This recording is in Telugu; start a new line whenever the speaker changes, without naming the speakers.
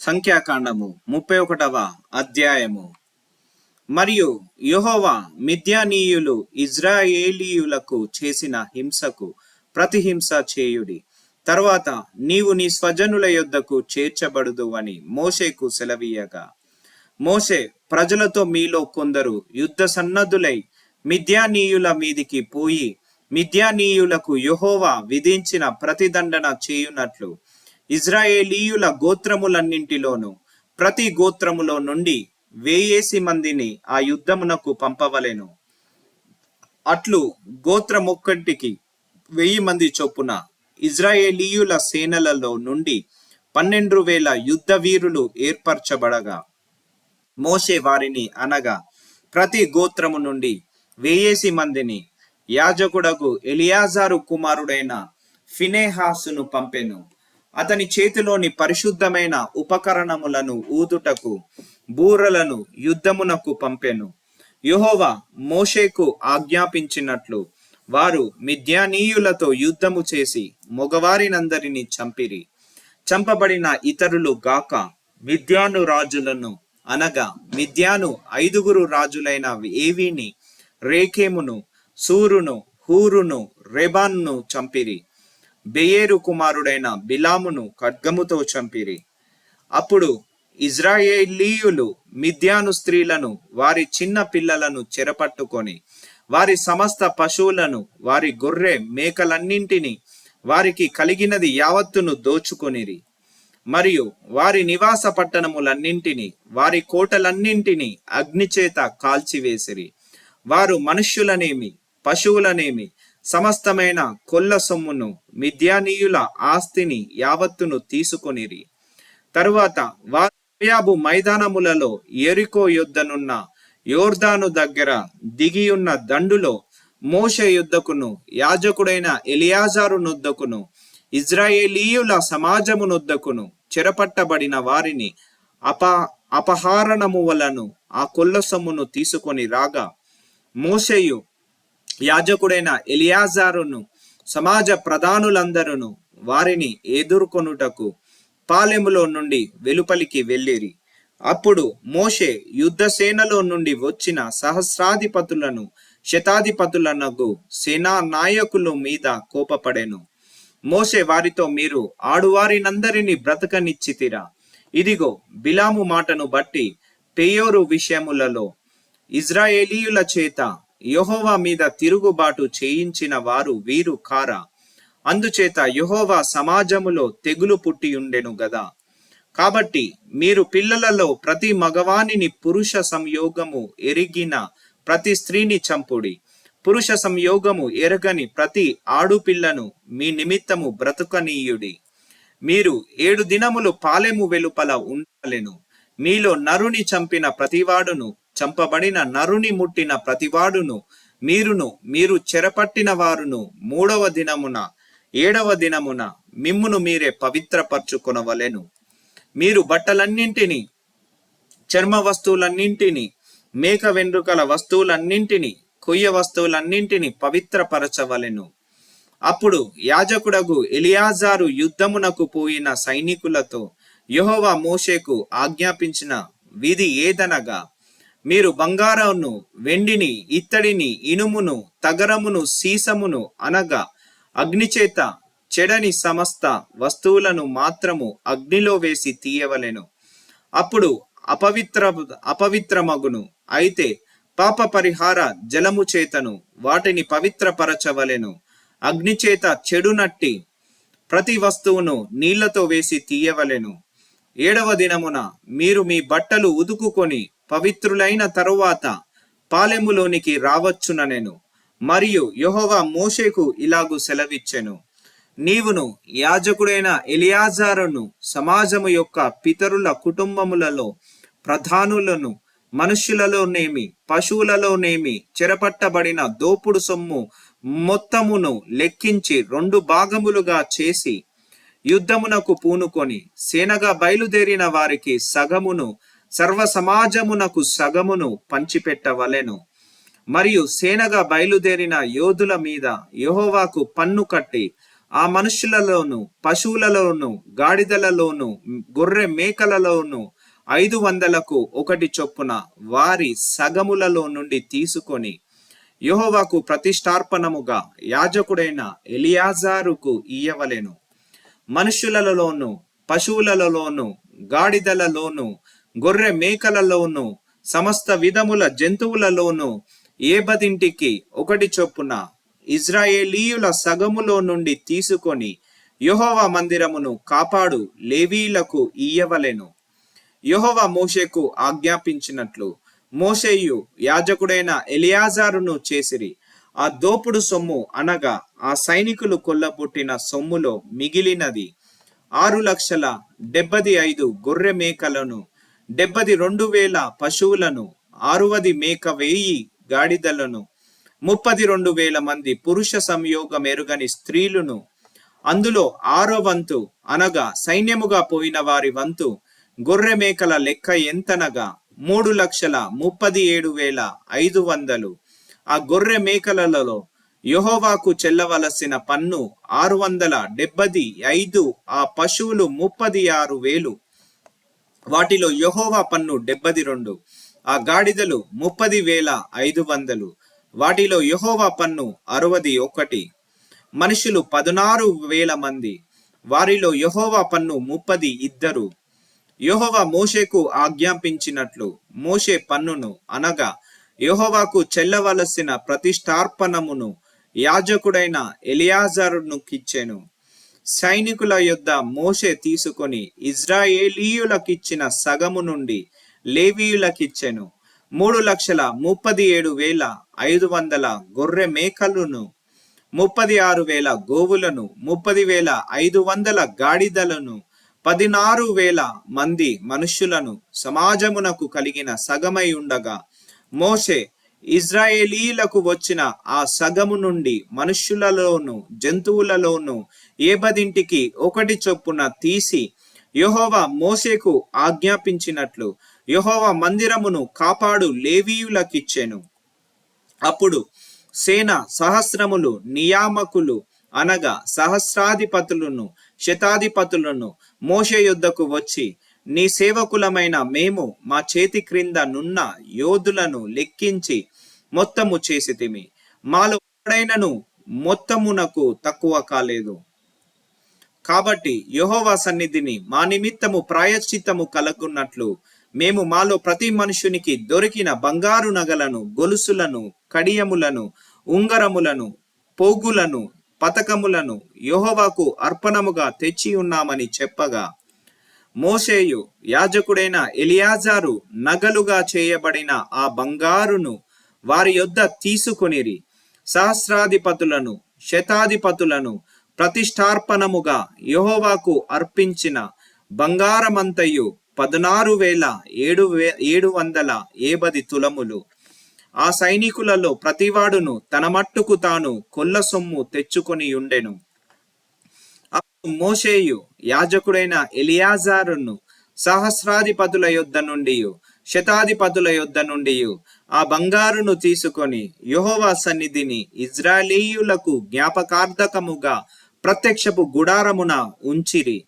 సంఖ్యాకాండము ముప్పై ఒకటవ అధ్యాయము. మరియు యహోవా మిథ్యానీయులు ఇజ్రాయేలీయులకు చేసిన హింసకు ప్రతిహింస చేయుడి. తర్వాత నీవు నీ స్వజనుల యొద్దకు చేర్చబడదు అని మోషేకు సెలవీయగా. మోషే ప్రజలతో మీలో కొందరు యుద్ధ సన్నద్ధులై మిథ్యానీయుల మీదికి పోయి మిథ్యానీయులకు యహోవా విధించిన ప్రతిదండన చేయునట్లు ఇజ్రాయేలీయుల గోత్రములన్నింటిలోను ప్రతి గోత్రములో నుండి వేయేసి మందిని ఆ యుద్ధమునకు పంపవలెను. అట్లు గోత్రమొక్కటికి వెయ్యి మంది చొప్పున ఇజ్రాయేలీయుల సేనలలో నుండి పన్నెండు వేల యుద్ధ వీరులు ఏర్పరచబడగా మోసే వారిని అనగా ప్రతి గోత్రము నుండి వేయేసి మందిని యాజకుడకు ఎలియాజారు కుమారుడైన ఫినేహాసును పంపెను. అతని చేతిలోని పరిశుద్ధమైన ఉపకరణములను ఊదుటకు బూరలను యుద్ధమునకు పంపెను. యుహోవా మోషేకు ఆజ్ఞాపించినట్లు వారు మిద్యానీయులతో యుద్ధము చేసి మగవారినందరినీ చంపిరి. చంపబడిన ఇతరులు గాక మిద్యాను రాజులను అనగా మిద్యాను ఐదుగురు రాజులైన ఏవిని రేఖేమును సూరును హూరును రెబాన్ను చంపిరి. బెయేరు కుమారుడైన బిలామును ఖడ్గముతో చంపిరి. అప్పుడు ఇజ్రాయేలీయులు మిద్యాను స్త్రీలను వారి చిన్న పిల్లలను చెరపట్టుకొని వారి సమస్త పశువులను వారి గొర్రె మేకలన్నింటినీ వారికి కలిగినది యావత్తును దోచుకొనిరి. మరియు వారి నివాస పట్టణములన్నింటినీ వారి కోటలన్నింటినీ అగ్నిచేత కాల్చివేసిరి. వారు మనుష్యులనేమి పశువులనేమి సమస్తమైన కొల్ల సొమ్మును మిద్యానీయుల ఆస్తిని యావత్తును తీసుకొనిరి. తరువాత వారు మైదానములలో ఎరికో యుద్ధనున్న యోర్దాను దగ్గర దిగియున్న దండులో మోష యుద్ధకును యాజకుడైన ఎలియాజారు నొద్దకును ఇజ్రాయేలీయుల సమాజము నొద్దకును చెరపట్టబడిన వారిని అప అపహారణము వలను ఆ కొల్ల సొమ్మును తీసుకొని రాగా మోషయు యాజకుడైన ఎలియాజారును సమాజ ప్రధానులందరూ వారిని ఎదుర్కొనుటకు పాలెములో నుండి వెలుపలికి వెళ్ళిరి. అప్పుడు మోషే యుద్ధ సేనలో నుండి వచ్చిన సహస్రాధిపతులను శతాధిపతులనకు సేనా నాయకుల మీద కోపపడెను. మోషే వారితో మీరు ఆడువారినందరినీ బ్రతకనిచ్చితిరా. ఇదిగో బిలాము మాటను బట్టి పెయోరు విషయములలో ఇజ్రాయేలీయుల చేత యహోవా మీద తిరుగుబాటు చేయించిన వారు వీరు కారా? అందుచేత యహోవా సమాజములో తెగులు పుట్టి ఉండెను గదా. కాబట్టి మీరు పిల్లలలో ప్రతి మగవానిని పురుష సంయోగము ఎరిగిన ప్రతి స్త్రీని చంపుడి. పురుష సంయోగము ఎరగని ప్రతి ఆడుపిల్లను మీ నిమిత్తము బ్రతుకనీయుడి. మీరు ఏడు దినములు పాలెము వెలుపల ఉండలేను. మీలో నరుని చంపిన ప్రతివాడును చంపబడిన నరుని ముట్టిన ప్రతివాడును మీరును మీరు చెరపట్టిన వారును మూడవ దినమున ఏడవ దినమున మిమ్మును మీరే పవిత్రపరచుకొనవలెను. మీరు బట్టలన్నింటినీ చర్మ వస్తువులన్నింటినీ మేక వెండ్రుకల వస్తువులన్నింటినీ కొయ్య వస్తువులన్నింటినీ పవిత్రపరచవలెను. అప్పుడు యాజకుడగు ఎలియాజారు యుద్ధమునకు పోయిన సైనికులతో యహోవా మోషేకు ఆజ్ఞాపించిన విధి ఏదనగా మీరు బంగారమును వెండిని ఇత్తడిని ఇనుమును తగరమును సీసమును అనగా అగ్నిచేత చెడని సమస్త వస్తువులను మాత్రము అగ్నిలో వేసి తీయవలెను. అప్పుడు అపవిత్ర అపవిత్రమగును. అయితే పాప పరిహార జలము చేతను వాటిని పవిత్రపరచవలెను. అగ్నిచేత చెడునట్టి ప్రతి వస్తువును నీళ్ళతో వేసి తీయవలెను. ఏడవ దినమున మీరు మీ బట్టలు ఉదుకుకొని పవిత్రులైన తరువాత పాలెములోనికి రావచ్చుననెను మరియు యహోవా మోషేకు ఇలాగు సెలవిచ్చెను. నీవును యాజకుడైన ఎలియాజారును సమాజము యొక్క పితరుల కుటుంబములలో ప్రధానులను మనుష్యులలోనేమి పశువులలోనేమి చెరపట్టబడిన దోపుడు సొమ్ము మొత్తమును లెక్కించి రెండు భాగములుగా చేసి యుద్ధమునకు పూనుకొని సేనగా బయలుదేరిన వారికి సగమును సర్వ సమాజమునకు సగమును పంచిపెట్టవలెను. మరియు సేనగా బయలుదేరిన యోధుల మీద యహోవాకు పన్ను కట్టి ఆ మనుషులలోను పశువులలోను గాడిదలలోను గొర్రె మేకలలోను ఐదు వందలకు ఒకటి చొప్పున వారి సగములలో నుండి తీసుకొని యహోవాకు ప్రతిష్టార్పణముగా యాజకుడైన ఎలియాజారుకు ఇయ్యవలెను. మనుషులలోను పశువులలోను గాడిదలలోను గొర్రె మేకలలోను సమస్త విధముల జంతువులలోను ఏబదింటికి ఒకటి చొప్పున ఇజ్రాయేలీయుల సగములో నుండి తీసుకొని యహోవ మందిరమును కాపాడు లేవీలకు ఇయ్యవలెను. యహోవ మోషేకు ఆజ్ఞాపించినట్లు మోషేయు యాజకుడైన ఎలియాజారును చేసిరి. ఆ దోపుడు సొమ్ము అనగా ఆ సైనికులు కొల్లబుట్టిన సొమ్ములో మిగిలినది. ఆరు లక్షల డెబ్బది ఐదు గొర్రె మేకలను డెబ్బది రెండు వేల పశువులను ఆరువది మేక వేయి గాడిదలను ముప్పది రెండు వేల మంది పురుష సంయోగం ఎరుగని స్త్రీలను అందులో ఆరో వంతు అనగా సైన్యముగా పోయిన వారి వంతు గొర్రె మేకల లెక్క ఎంతనగా మూడు లక్షల ముప్పది ఏడు వేల ఐదు వందలు. ఆ గొర్రె మేకలలో యహోవాకు చెల్లవలసిన పన్ను ఆరు వందల డెబ్బది ఐదు ఆ పశువులు ముప్పది ఆరు వేలు. వాటిలో యహోవా పన్ను డెబ్బది రెండు ఆ గాడిదలు ముప్పది వేల ఐదు వందలు వాటిలో యహోవా పన్ను అరవది ఒకటి. మనుషులు పదునారు వేల మంది వారిలో యహోవా పన్ను ముప్పది ఇద్దరు. యహోవా మోషేకు ఆజ్ఞాపించినట్లు మోషే పన్నును అనగా యహోవాకు చెల్లవలసిన ప్రతిష్టార్పణమును యాజకుడైన ఎలియాజరును కిచ్చెను సైనికుల యొద్ద మోషే తీసుకొని ఇజ్రాయేలీయులకిచ్చిన సగము నుండి లేవీయులకిచ్చెను. మూడు లక్షల ముప్పది ఏడు వేల ఐదు వందల గొర్రె మేకలను ముప్పది ఆరు వేల గోవులను ముప్పది వేల ఐదు వందల గాడిదలను పదినారు వేల మంది మనుష్యులను సమాజమునకు కలిగిన సగమై ఉండగా మోషే ఇజ్రాయేలీలకు వచ్చిన ఆ సగము నుండి మనుష్యులలోను జంతువులలోను ఏబదింటికి ఒకటి చొప్పున తీసి యెహోవా మోసేకు ఆజ్ఞాపించినట్లు యెహోవా మందిరమును కాపాడు లేవీయులకిచ్చెను. అప్పుడు సేన సహస్రములు నియామకులు అనగా సహస్రాధిపతులను శతాధిపతులను మోసే యుద్ధకు వచ్చి నీ సేవకులమైన మేము మా చేతి క్రింద నున్న యోధులను లెక్కించి మొత్తము చేసితిమి మాలో ఎవడైనను మొత్తమునకు తక్కువ కాలేదు. కాబట్టి యహోవా సన్నిధిని మా నిమిత్తము ప్రాయశ్చిత్తము కలగున్నట్లు మేము మాలో ప్రతి మనుషునికి దొరికిన బంగారు నగలను గొలుసులను కడియములను ఉంగరములను పోగులను పతకములను యహోవాకు అర్పణముగా తెచ్చి ఉన్నామని చెప్పగా మోషేయు యాజకుడైన ఎలియాజారు నగలుగా చేయబడిన ఆ బంగారును వారి యొద్ద తీసుకొనిరి. సహస్రాధిపతులను శతాధిపతులను ప్రతిష్టార్పణముగా యహోవాకు అర్పించిన బంగారమంతయు పదనారు వేల ఏడు వే ఏడు వందల ఏబది తులములు. ఆ సైనికులలో ప్రతివాడును తన మట్టుకు తాను కొల్ల సొమ్ము తెచ్చుకొని ఉండెను మోషేయు యాజకుడైన ఎలియాజారును సహస్రాధిపతుల యొద్ద నుండి శతాధిపతుల యొద్ద నుండి ఆ బంగారును తీసుకొని యెహోవా సన్నిధిని ఇజ్రాయేలీయులకు జ్ఞాపకార్థకముగా ప్రత్యక్షపు గుడారమున ఉంచిరి.